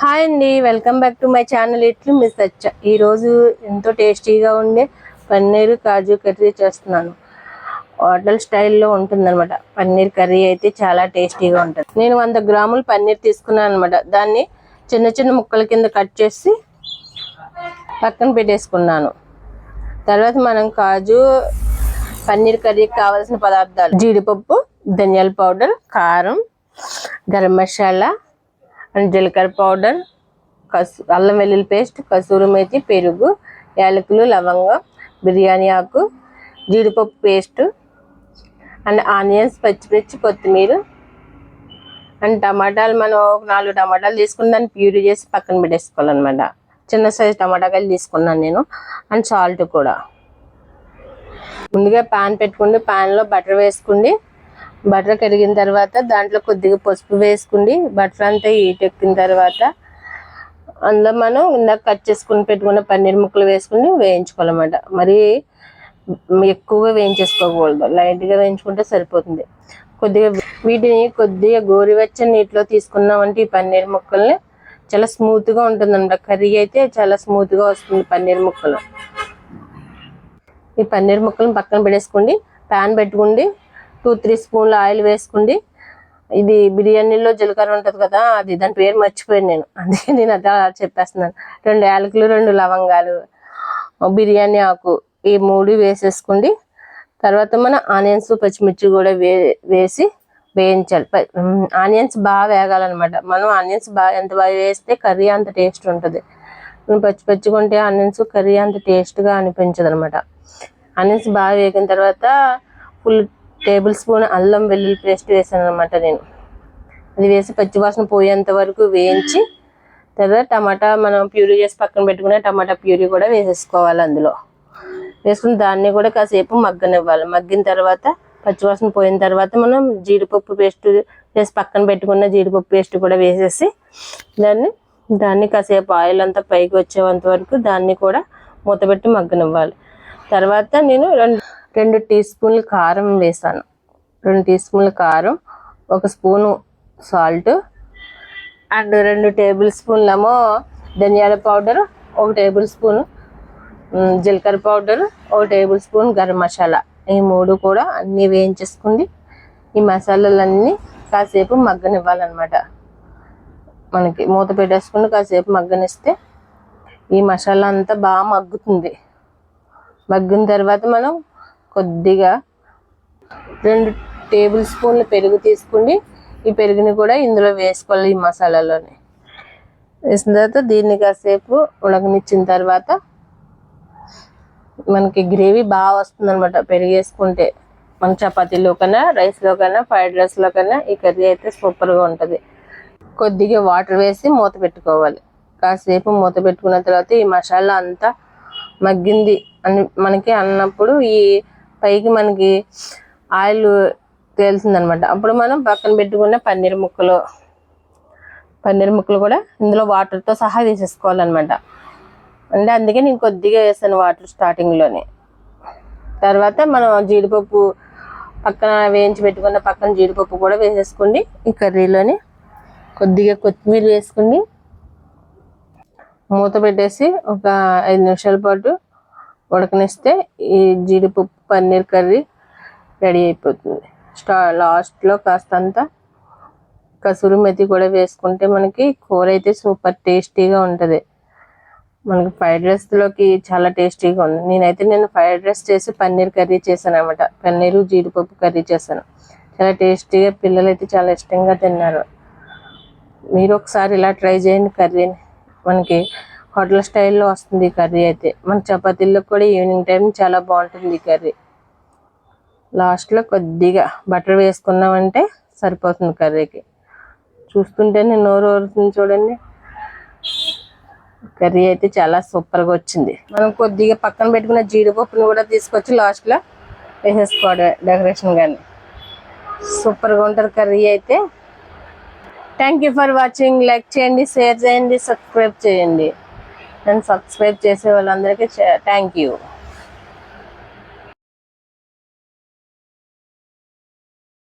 Hi అండి welcome back to my channel ఇట్లు miss సచ్చ. ఈరోజు ఎంతో టేస్టీగా ఉండే పన్నీర్ కాజు కర్రీ చేస్తున్నాను. హోటల్ స్టైల్లో ఉంటుందన్నమాట. పన్నీర్ కర్రీ అయితే చాలా టేస్టీగా ఉంటుంది. నేను వంద గ్రాములు పన్నీర్ తీసుకున్నాను అనమాట దాన్ని చిన్న చిన్న ముక్కల కింద కట్ చేసి పక్కన పెట్టేసుకున్నాను. తర్వాత మనం కాజు పన్నీర్ కర్రీకి కావాల్సిన పదార్థాలు జీడిపప్పు ధనియాల పౌడర్ కారం గరం మసాలా అండ్ జీలకర్ర పౌడర్ కసు అల్లం వెల్లుల్లి పేస్ట్ కసూరి మేతి పెరుగు యాలకులు లవంగం బిర్యానీ ఆకు జీడిపప్పు పేస్ట్ అండ్ ఆనియన్స్ పచ్చిమిర్చి కొత్తిమీర అండ్ టమాటాలు మనం ఒక నాలుగు టమాటాలు తీసుకుని దాన్ని ప్యూరీ చేసి పక్కన పెట్టేసుకోవాలన్నమాట. చిన్న సైజు టమాటాకాయలు తీసుకున్నాను నేను అండ్ సాల్ట్ కూడా. ముందుగా పాన్ పెట్టుకుండి పాన్లో బటర్ వేసుకుండి బటర్ కరిగిన తర్వాత దాంట్లో కొద్దిగా పసుపు వేసుకుండి బటర్ అంతా ఈటెక్కిన తర్వాత అందులో మనం ఇందాక కట్ చేసుకుని పెట్టుకున్న పన్నీర్ ముక్కలు వేసుకుని వేయించుకోవాలన్నమాట. మరి ఎక్కువగా వేయించేసుకోకూడదు. లైట్గా వేయించుకుంటే సరిపోతుంది. కొద్దిగా వీటిని కొద్దిగా గోరువెచ్చని నీటిలో తీసుకున్నామంటే ఈ పన్నీర్ ముక్కల్ని చాలా స్మూత్గా ఉంటుందన్నమాట. కర్రీ అయితే చాలా స్మూత్గా వస్తుంది పన్నీర్ ముక్కలు. ఈ పన్నీర్ ముక్కలను పక్కన పెట్టేసుకోండి ప్యాన్ పెట్టుకోండి టూ త్రీ స్పూన్ల ఆయిల్ వేసుకోండి ఇది బిర్యానీలో జీలకర్ర ఉంటుంది కదా అది దాని పేరు మర్చిపోయాను నేను. అందుకే నేను అదే చెప్పేస్తున్నాను. రెండు యాలకులు రెండు లవంగాలు బిర్యానీ ఆకు ఈ మూడు వేసేసుకోండి తర్వాత మన ఆనియన్స్ పచ్చిమిర్చి కూడా వే వేసి వేయించాలి. ప- ఆనియన్స్ బాగా వేగాలన్నమాట. మనం ఆనియన్స్ బాగా ఎంత బాగా వేస్తే కర్రీ అంత టేస్ట్ ఉంటుంది. మనం పచ్చి పచ్చిగా ఉంటే ఆనియన్స్ కర్రీ అంత టేస్ట్గా అనిపించదు అనమాట ఆనియన్స్ బాగా వేగిన తర్వాత ఫుల్ టేబుల్ స్పూన్ అల్లం వెల్లుల్లి పేస్ట్ వేసాను అనమాట నేను. అది వేసి పచ్చివాసన పోయేంత వరకు వేయించి తర్వాత టమాటా మనం ప్యూరీ చేసి పక్కన పెట్టుకునే టమాటా ప్యూరీ కూడా వేసేసుకోవాలి అందులో. వేసుకుని దాన్ని కూడా కాసేపు మగ్గనివ్వాలి. మగ్గిన తర్వాత పచ్చివాసన పోయిన తర్వాత మనం జీడిపప్పు పేస్ట్ వేసి పక్కన పెట్టుకున్న జీడిపప్పు పేస్ట్ కూడా వేసేసి దాన్ని దాన్ని కాసేపు ఆయిల్ అంతా పైకి వచ్చేంత వరకు దాన్ని కూడా మూతపెట్టి మగ్గనివ్వాలి. తర్వాత నేను రెండు రెండు టీ స్పూన్లు కారం వేసాను. రెండు టీ స్పూన్లు కారం ఒక స్పూను సాల్ట్ అండ్ రెండు టేబుల్ స్పూన్లేమో ధనియాల పౌడర్ ఒక టేబుల్ స్పూన్ జీలకర్ర పౌడర్ ఒక టేబుల్ స్పూన్ గరం మసాలా. ఈ మూడు కూడా అన్నీ వేయించేసుకుంది. ఈ మసాలాలన్నీ కాసేపు మగ్గనివ్వాలన్నమాట. మనకి మూత పెట్టేసుకుని కాసేపు మగ్గనిస్తే ఈ మసాలా అంతా బాగా మగ్గుతుంది. మగ్గిన తర్వాత మనం కొద్దిగా రెండు టేబుల్ స్పూన్ల పెరుగు తీసుకుని ఈ పెరుగుని కూడా ఇందులో వేసుకోవాలి ఈ మసాలాలోని. వేసిన తర్వాత దీన్ని కాసేపు ఉడకనిచ్చిన తర్వాత మనకి గ్రేవీ బాగా వస్తుంది అనమాట పెరుగు వేసుకుంటే మన చపాతీలో కన్నా రైస్లో కన్నా ఫ్రైడ్ రైస్లో కన్నా ఈ కర్రీ అయితే సూపర్గా ఉంటుంది. కొద్దిగా వాటర్ వేసి మూత పెట్టుకోవాలి. కాసేపు మూత పెట్టుకున్న తర్వాత ఈ మసాలా అంతా మగ్గింది. అని మనకి అన్నప్పుడు ఈ పైకి మనకి ఆయిల్ తేలుతుందనమాట అప్పుడు మనం పక్కన పెట్టుకున్న పన్నీర్ ముక్కలు పన్నీర్ ముక్కలు కూడా ఇందులో వాటర్తో సహా తీసేసుకోవాలన్నమాట. అంటే అందుకే నేను కొద్దిగా వేసాను వాటర్ స్టార్టింగ్లోనే తర్వాత మనం జీడిపప్పు పక్కన వేయించి పెట్టుకున్న పక్కన జీడిపప్పు కూడా వేసేసుకోండి. ఈ కర్రీలోని కొద్దిగా కొత్తిమీర వేసుకోండి మూత పెట్టేసి ఒక ఐదు నిమిషాల పాటు ఉడకనిస్తే ఈ జీడిపప్పు పన్నీర్ కర్రీ రెడీ అయిపోతుంది. స్టా లాస్ట్లో కాస్తంత కసూరి మెతి కూడా వేసుకుంటే మనకి కూర అయితే సూపర్ టేస్టీగా ఉంటుంది. మనకి ఫ్రైడ్ రైస్లోకి చాలా టేస్టీగా ఉంది. నేనైతే నేను ఫ్రైడ్ రైస్ చేసి పన్నీర్ కర్రీ చేశాను అనమాట పన్నీరు జీడిపప్పు కర్రీ చేశాను. చాలా టేస్టీగా పిల్లలు అయితే చాలా ఇష్టంగా తిన్నారు. మీరు ఒకసారి ఇలా ట్రై చేయండి కర్రీని. మనకి హోటల్ స్టైల్లో వస్తుంది కర్రీ అయితే. మన చపాతీల్లో కూడా ఈవినింగ్ టైం చాలా బాగుంటుంది కర్రీ. లాస్ట్లో కొద్దిగా బటర్ వేసుకున్నామంటే సరిపోతుంది కర్రీకి. చూస్తుంటేనే నోరు ఊరుతుంది చూడండి. కర్రీ అయితే చాలా సూపర్గా వచ్చింది. మనం కొద్దిగా పక్కన పెట్టుకున్న జీడిపప్పుని కూడా తీసుకొచ్చి లాస్ట్లో వేసేసుకోవడం డెకరేషన్ కానీ. సూపర్గా ఉంటుంది కర్రీ అయితే. Thank you for watching like చేయండి షేర్ చేయండి సబ్స్క్రైబ్ చేయండి. నన్ను సబ్స్క్రైబ్ చేసే వాళ్ళందరికీ థ్యాంక్ యూ